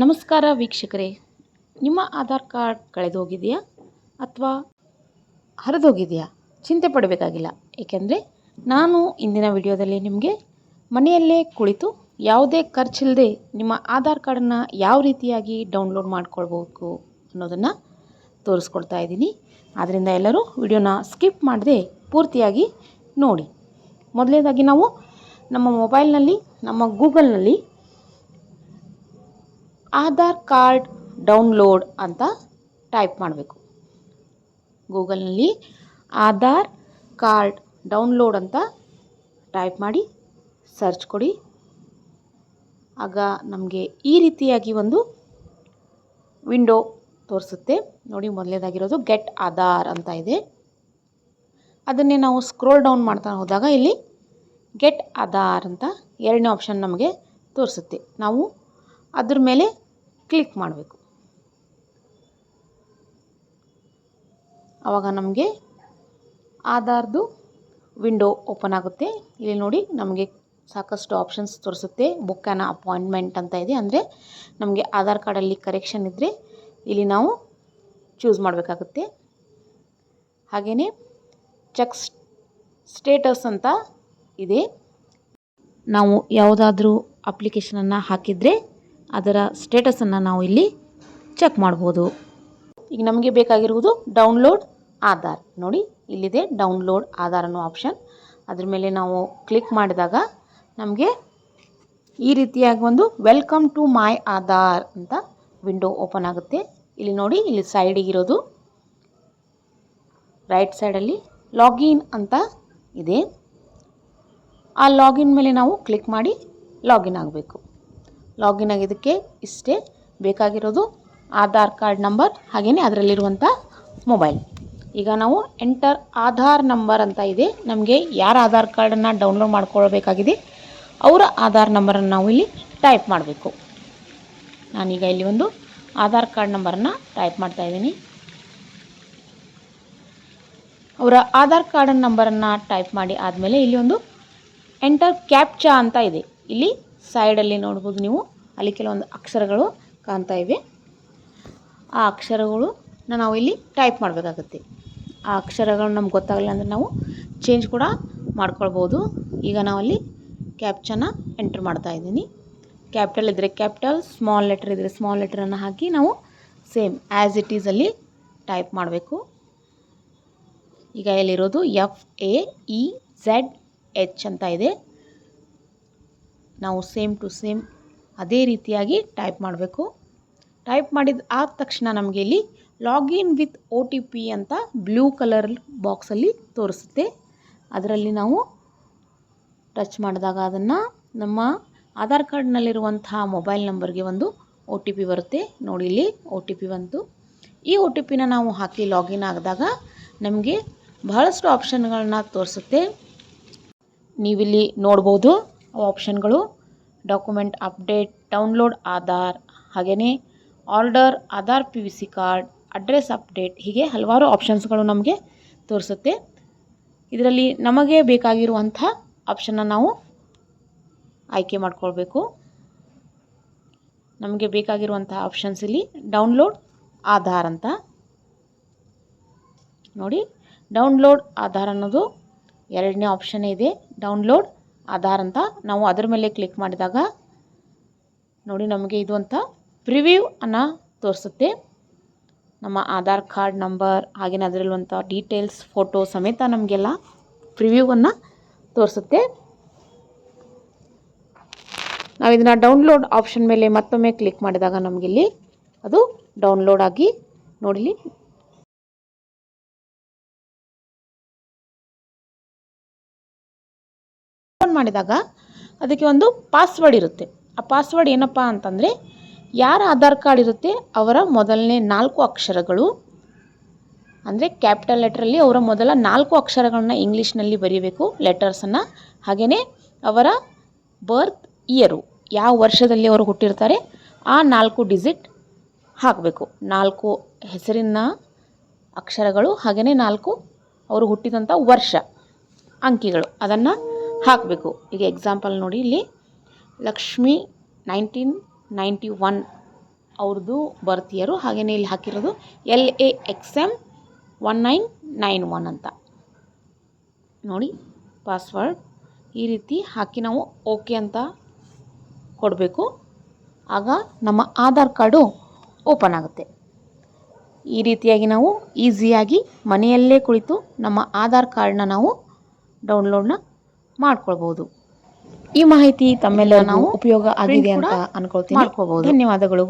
ನಮಸ್ಕಾರ ವೀಕ್ಷಕರೇ. ನಿಮ್ಮ ಆಧಾರ್ ಕಾರ್ಡ್ ಕಳೆದೋಗಿದೆಯಾ ಅಥವಾ ಹರಿದೋಗಿದೆಯಾ? ಚಿಂತೆ ಪಡಬೇಕಾಗಿಲ್ಲ. ಏಕೆಂದರೆ ನಾನು ಇಂದಿನ ವಿಡಿಯೋದಲ್ಲಿ ನಿಮಗೆ ಮನೆಯಲ್ಲೇ ಕುಳಿತು ಯಾವುದೇ ಖರ್ಚಿಲ್ಲದೆ ನಿಮ್ಮ ಆಧಾರ್ ಕಾರ್ಡನ್ನು ಯಾವ ರೀತಿಯಾಗಿ ಡೌನ್ಲೋಡ್ ಮಾಡ್ಕೊಳ್ಬೇಕು ಅನ್ನೋದನ್ನು ತೋರಿಸ್ಕೊಡ್ತಾ ಇದ್ದೀನಿ. ಆದ್ದರಿಂದ ಎಲ್ಲರೂ ವಿಡಿಯೋನ ಸ್ಕಿಪ್ ಮಾಡದೆ ಪೂರ್ತಿಯಾಗಿ ನೋಡಿ. ಮೊದಲನೇದಾಗಿ ನಾವು ನಮ್ಮ ಮೊಬೈಲ್ನಲ್ಲಿ, ನಮ್ಮ ಗೂಗಲ್ನಲ್ಲಿ ಆಧಾರ್ ಕಾರ್ಡ್ ಡೌನ್ಲೋಡ್ ಅಂತ ಟೈಪ್ ಮಾಡಬೇಕು. ಗೂಗಲ್ನಲ್ಲಿ ಆಧಾರ್ ಕಾರ್ಡ್ ಡೌನ್ಲೋಡ್ ಅಂತ ಟೈಪ್ ಮಾಡಿ ಸರ್ಚ್ ಕೊಡಿ. ಆಗ ನಮಗೆ ಈ ರೀತಿಯಾಗಿ ಒಂದು ವಿಂಡೋ ತೋರಿಸುತ್ತೆ. ನೋಡಿ ಮೊದಲನೇದಾಗಿರೋದು ಗೆಟ್ ಆಧಾರ್ ಅಂತ ಇದೆ. ಅದನ್ನೇ ನಾವು ಸ್ಕ್ರೋಲ್ ಡೌನ್ ಮಾಡ್ತಾ ಹೋದಾಗ ಇಲ್ಲಿ ಗೆಟ್ ಆಧಾರ್ ಅಂತ ಎರಡನೇ ಆಪ್ಷನ್ ನಮಗೆ ತೋರಿಸುತ್ತೆ. ನಾವು ಅದ್ರ ಮೇಲೆ ಕ್ಲಿಕ್ ಮಾಡಬೇಕು. ಆವಾಗ ನಮಗೆ ಆಧಾರ್ದು ವಿಂಡೋ ಓಪನ್ ಆಗುತ್ತೆ. ಇಲ್ಲಿ ನೋಡಿ ನಮಗೆ ಸಾಕಷ್ಟು ಆಪ್ಷನ್ಸ್ ತೋರಿಸುತ್ತೆ. ಬುಕ್ ಆ್ಯನ್ ಅಪಾಯಿಂಟ್ಮೆಂಟ್ ಅಂತ ಇದೆ. ಅಂದರೆ ನಮಗೆ ಆಧಾರ್ ಕಾರ್ಡಲ್ಲಿ ಕರೆಕ್ಷನ್ ಇದ್ದರೆ ಇಲ್ಲಿ ನಾವು ಚೂಸ್ ಮಾಡಬೇಕಾಗುತ್ತೆ. ಹಾಗೆಯೇ ಚೆಕ್ ಸ್ಟೇಟಸ್ ಅಂತ ಇದೆ. ನಾವು ಯಾವುದಾದ್ರೂ ಅಪ್ಲಿಕೇಶನನ್ನು ಹಾಕಿದರೆ ಅದರ ಸ್ಟೇಟಸನ್ನು ನಾವು ಇಲ್ಲಿ ಚೆಕ್ ಮಾಡ್ಬೋದು. ಈಗ ನಮಗೆ ಬೇಕಾಗಿರುವುದು ಡೌನ್ಲೋಡ್ ಆಧಾರ್. ನೋಡಿ, ಇಲ್ಲಿದೆ ಡೌನ್ಲೋಡ್ ಆಧಾರ್ ಅನ್ನೋ ಆಪ್ಷನ್ ಅದ್ರ ಮೇಲೆ ನಾವು ಕ್ಲಿಕ್ ಮಾಡಿದಾಗ ನಮಗೆ ಈ ರೀತಿಯಾಗಿ ಒಂದು ವೆಲ್ಕಮ್ ಟು ಮೈ ಆಧಾರ್ ಅಂತ ವಿಂಡೋ ಓಪನ್ ಆಗುತ್ತೆ. ಇಲ್ಲಿ ನೋಡಿ, ಇಲ್ಲಿ ಸೈಡಿಗಿರೋದು ರೈಟ್ ಸೈಡಲ್ಲಿ ಲಾಗಿನ್ ಅಂತ ಇದೆ. ಆ ಲಾಗಿನ್ ಮೇಲೆ ನಾವು ಕ್ಲಿಕ್ ಮಾಡಿ ಲಾಗಿನ್ ಆಗಬೇಕು. ಲಾಗಿನ್ ಆಗಿದ್ದಕ್ಕೆ ಇಷ್ಟೇ ಬೇಕಾಗಿರೋದು ಆಧಾರ್ ಕಾರ್ಡ್ ನಂಬರ್ ಹಾಗೆಯೇ ಅದರಲ್ಲಿರುವಂಥ ಮೊಬೈಲ್. ಈಗ ನಾವು ಎಂಟರ್ ಆಧಾರ್ ನಂಬರ್ ಅಂತ ಇದೆ. ನಮಗೆ ಯಾರ ಆಧಾರ್ ಕಾರ್ಡನ್ನು ಡೌನ್ಲೋಡ್ ಮಾಡ್ಕೊಳ್ಬೇಕಾಗಿದೆ ಅವರ ಆಧಾರ್ ನಂಬರನ್ನು ನಾವು ಇಲ್ಲಿ ಟೈಪ್ ಮಾಡಬೇಕು. ನಾನೀಗ ಇಲ್ಲಿ ಒಂದು ಆಧಾರ್ ಕಾರ್ಡ್ ನಂಬರನ್ನು ಟೈಪ್ ಮಾಡ್ತಾ ಇದ್ದೀನಿ. ಅವರ ಆಧಾರ್ ಕಾರ್ಡ್ ನಂಬರನ್ನು ಟೈಪ್ ಮಾಡಿ ಆದಮೇಲೆ ಇಲ್ಲಿ ಒಂದು ಎಂಟರ್ ಕ್ಯಾಪ್ಚಾ ಅಂತ ಇದೆ. ಇಲ್ಲಿ ಸೈಡಲ್ಲಿ ನೋಡ್ಬೋದು ನೀವು. ಅಲ್ಲಿ ಕೆಲವೊಂದು ಅಕ್ಷರಗಳು ಕಾಣ್ತಾ ಇವೆ. ಆ ಅಕ್ಷರಗಳು ನಾವು ಇಲ್ಲಿ ಟೈಪ್ ಮಾಡಬೇಕಾಗುತ್ತೆ. ಆ ಅಕ್ಷರಗಳು ನಮ್ಗೆ ಗೊತ್ತಾಗಲಿಲ್ಲ ಅಂದರೆ ನಾವು ಚೇಂಜ್ ಕೂಡ ಮಾಡ್ಕೊಳ್ಬೋದು. ಈಗ ನಾವಲ್ಲಿ ಕ್ಯಾಪ್ಚನ್ನು ಎಂಟ್ರ್ ಮಾಡ್ತಾ ಇದ್ದೀನಿ. ಕ್ಯಾಪಿಟಲ್ ಇದ್ದರೆ ಕ್ಯಾಪಿಟಲ್ ಸ್ಮಾಲ್ ಲೆಟರ್ ಇದ್ದರೆ ಸ್ಮಾಲ್ ಲೆಟ್ರನ್ನು ಹಾಕಿ ನಾವು ಸೇಮ್ ಆ್ಯಸ್ ಇಟ್ ಈಸಲ್ಲಿ ಟೈಪ್ ಮಾಡಬೇಕು. ಈಗ ಇಲ್ಲಿರೋದು F A E Z H ಅಂತ ಇದೆ. ನಾವು ಸೇಮ್ ಟು ಸೇಮ್ ಅದೇ ರೀತಿಯಾಗಿ ಟೈಪ್ ಮಾಡಬೇಕು. ಟೈಪ್ ಮಾಡಿದ ಆದ ತಕ್ಷಣ ನಮಗೆ ಇಲ್ಲಿ login with O T P ಅಂತ ಬ್ಲೂ ಕಲರ್ ಬಾಕ್ಸಲ್ಲಿ ತೋರಿಸುತ್ತೆ. ಅದರಲ್ಲಿ ನಾವು ಟಚ್ ಮಾಡಿದಾಗ ಅದನ್ನು ನಮ್ಮ ಆಧಾರ್ ಕಾರ್ಡ್ನಲ್ಲಿರುವಂತಹ ಮೊಬೈಲ್ ನಂಬರ್ಗೆ ಒಂದು ಒ ಟಿ ಪಿ ಬರುತ್ತೆ. ನೋಡಿ ಇಲ್ಲಿ ಒ ಟಿ ಪಿ ಬಂತು. ಈ ಒ ಟಿ ಪಿನ ನಾವು ಹಾಕಿ ಲಾಗಿನ್ ಆಗಿದಾಗ ನಮಗೆ ಬಹಳಷ್ಟು ಆಪ್ಷನ್ಗಳನ್ನ ತೋರಿಸುತ್ತೆ. ನೀವಿಲ್ಲಿ ನೋಡ್ಬೋದು. ಆಪ್ಷನ್ಗಳು ಡಾಕ್ಯುಮೆಂಟ್ ಅಪ್ಡೇಟ್ ಡೌನ್ಲೋಡ್ ಆಧಾರ್ ಹಾಗೆಯೇ order Aadhaar P V C card address update ಹೀಗೆ ಹಲವಾರು ಆಪ್ಷನ್ಸ್ಗಳು ನಮಗೆ ತೋರಿಸುತ್ತೆ. ಇದರಲ್ಲಿ ನಮಗೆ ಬೇಕಾಗಿರುವಂಥ ಆಪ್ಷನ್ನ ನಾವು ಆಯ್ಕೆ ಮಾಡಿಕೊಳ್ಬೇಕು. ನಮಗೆ ಬೇಕಾಗಿರುವಂಥ ಆಪ್ಷನ್ಸ್ ಇಲ್ಲಿ ಡೌನ್ಲೋಡ್ ಆಧಾರ್ ಅಂತ. ನೋಡಿ ಡೌನ್ಲೋಡ್ ಆಧಾರ್ ಅನ್ನೋದು ಎರಡನೇ ಆಪ್ಷನ್ ಇದೆ. ಡೌನ್ಲೋಡ್ ಆಧಾರ್ ಅಂತ ನಾವು ಅದರ ಮೇಲೆ ಕ್ಲಿಕ್ ಮಾಡಿದಾಗ ನೋಡಿ ನಮಗೆ ಇದು ಅಂತ ಪ್ರಿವ್ಯೂ ಅನ್ನು ತೋರಿಸುತ್ತೆ. ನಮ್ಮ ಆಧಾರ್ ಕಾರ್ಡ್ ನಂಬರ್ ಹಾಗೆಯೇ ಅದರಲ್ಲಿರುವಂಥ ಡೀಟೇಲ್ಸ್ ಫೋಟೋ ಸಮೇತ ನಮಗೆಲ್ಲ ಪ್ರಿವ್ಯೂವನ್ನು ತೋರಿಸುತ್ತೆ. ನಾವು ಇದನ್ನು ಡೌನ್ಲೋಡ್ ಆಪ್ಷನ್ ಮೇಲೆ ಮತ್ತೊಮ್ಮೆ ಕ್ಲಿಕ್ ಮಾಡಿದಾಗ ನಮಗಿಲ್ಲಿ ಅದು ಡೌನ್ಲೋಡ್ ಆಗಿ ನೋಡಿಲಿ ಮಾಡಿದಾಗ ಅದಕ್ಕೆ ಒಂದು ಪಾಸ್ವರ್ಡ್ ಇರುತ್ತೆ. ಆ ಪಾಸ್ವರ್ಡ್ ಏನಪ್ಪ ಅಂತಂದರೆ ಯಾರ ಆಧಾರ್ ಕಾರ್ಡ್ ಇರುತ್ತೆ ಅವರ ಮೊದಲನೇ ನಾಲ್ಕು ಅಕ್ಷರಗಳು. ಅಂದರೆ ಕ್ಯಾಪಿಟಲ್ ಲೆಟ್ರಲ್ಲಿ ಅವರ ಮೊದಲ ನಾಲ್ಕು ಅಕ್ಷರಗಳನ್ನ ಇಂಗ್ಲೀಷ್ನಲ್ಲಿ ಬರೀಬೇಕು ಲೆಟರ್ಸನ್ನು. ಹಾಗೆಯೇ ಅವರ ಬರ್ತ್ ಇಯರು ಯಾವ ವರ್ಷದಲ್ಲಿ ಅವರು ಹುಟ್ಟಿರ್ತಾರೆ ಆ ನಾಲ್ಕು ಡಿಜಿಟ್ ಹಾಕಬೇಕು. ನಾಲ್ಕು ಹೆಸರಿನ ಅಕ್ಷರಗಳು ಹಾಗೆಯೇ ನಾಲ್ಕು ಅವರು ಹುಟ್ಟಿದಂಥ ವರ್ಷ ಅಂಕಿಗಳು. ಅದನ್ನು ಹಾಕಬೇಕು. ಈಗ ಎಕ್ಸಾಂಪಲ್ ನೋಡಿ ಇಲ್ಲಿ ಲಕ್ಷ್ಮಿ ನೈನ್ಟೀನ್ ನೈಂಟಿ ಒನ್ ಅವ್ರದ್ದು ಬರ್ತ್ ಇಯರು ಇಲ್ಲಿ ಹಾಕಿರೋದು L A X M one nine nine one ಅಂತ. ನೋಡಿ ಪಾಸ್ವರ್ಡ್ ಈ ರೀತಿ ಹಾಕಿ ನಾವು ಓಕೆ ಅಂತ ಕೊಡಬೇಕು. ಆಗ ನಮ್ಮ ಆಧಾರ್ ಕಾರ್ಡು ಓಪನ್ ಆಗುತ್ತೆ. ಈ ರೀತಿಯಾಗಿ ನಾವು ಈಸಿಯಾಗಿ ಮನೆಯಲ್ಲೇ ಕುಳಿತು ನಮ್ಮ ಆಧಾರ್ ಕಾರ್ಡನ್ನ ನಾವು ಡೌನ್ಲೋಡ್ನ ಮಾಡ್ಕೊಳ್ಬೋದು. ಈ ಮಾಹಿತಿ ತಮ್ಮೆಲ್ಲ ನಾವು ಉಪಯೋಗ ಆಗಿದೆ ಅಂತ ಅನ್ಕೊಳ್ತೀನಿ. ಮಾಡ್ಕೋಬಹುದು. ಧನ್ಯವಾದಗಳು.